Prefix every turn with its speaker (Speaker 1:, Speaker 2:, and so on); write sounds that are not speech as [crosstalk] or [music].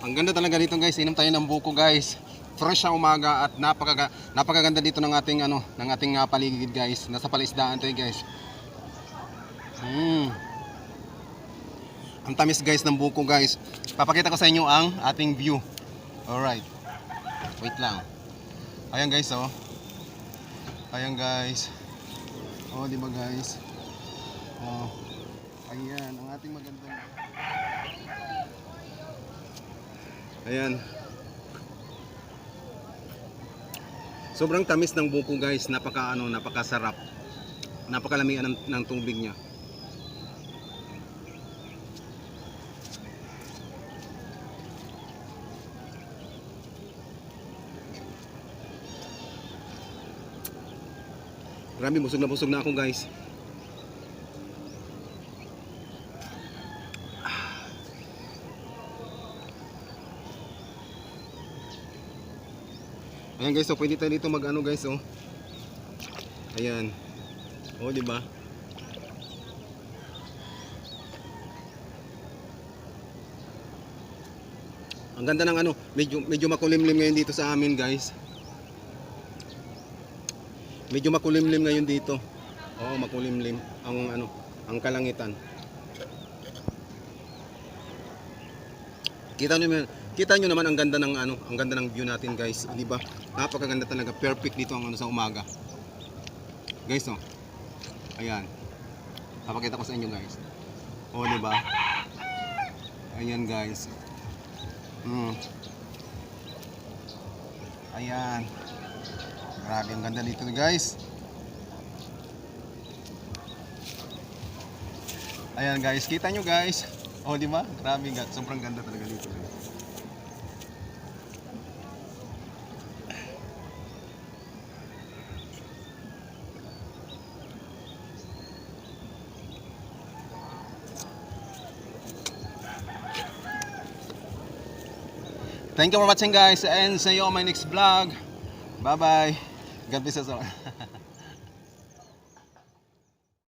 Speaker 1: Ang ganda talaga dito guys. Inom tayo ng buko guys. Fresh sa umaga at napaka napakaganda dito ng ating ano, ng ating ah, paligid guys. Nasa palaisdaan tayo guys. Mm. Ang tamis guys ng buko guys. Papakita ko sa inyo ang ating view. Alright. Wait lang. Ayan guys oh. Ayan guys. Oh, di ba guys? Oh. Ayan, ang ating magandang Ayan. Sobrang tamis ng buko guys, napaka ano, napakasarap. Napakalamian ng, ng tubig niya. Grabe, busog na busog na ako guys. Ayan guys, so pwede tayo dito mag ano guys, oh. Ayan. Oh, di ba? Ang ganda ng ano, medyo medyo makulimlim ngayon dito sa amin, guys. Medyo makulimlim ngayon dito. Oo, makulimlim ang ano, ang kalangitan. Kita naman, kita nyo naman ang ganda ng ano, ang ganda ng view natin, guys. 'Di ba? Napakaganda talaga. Perfect dito ang ano sa umaga. Guys, oh. Ayan. Papakita ko sa inyo, guys. Oh, 'di ba? Ayan, guys. Hmm. Ayan. Grabe, ang ganda dito, guys. Ayan, guys. Kita nyo, guys. Oh, di ba? Grabe, sobrang ganda talaga dito, guys. Thank you for watching guys and see you on my next vlog. Bye bye. God bless us all. [laughs]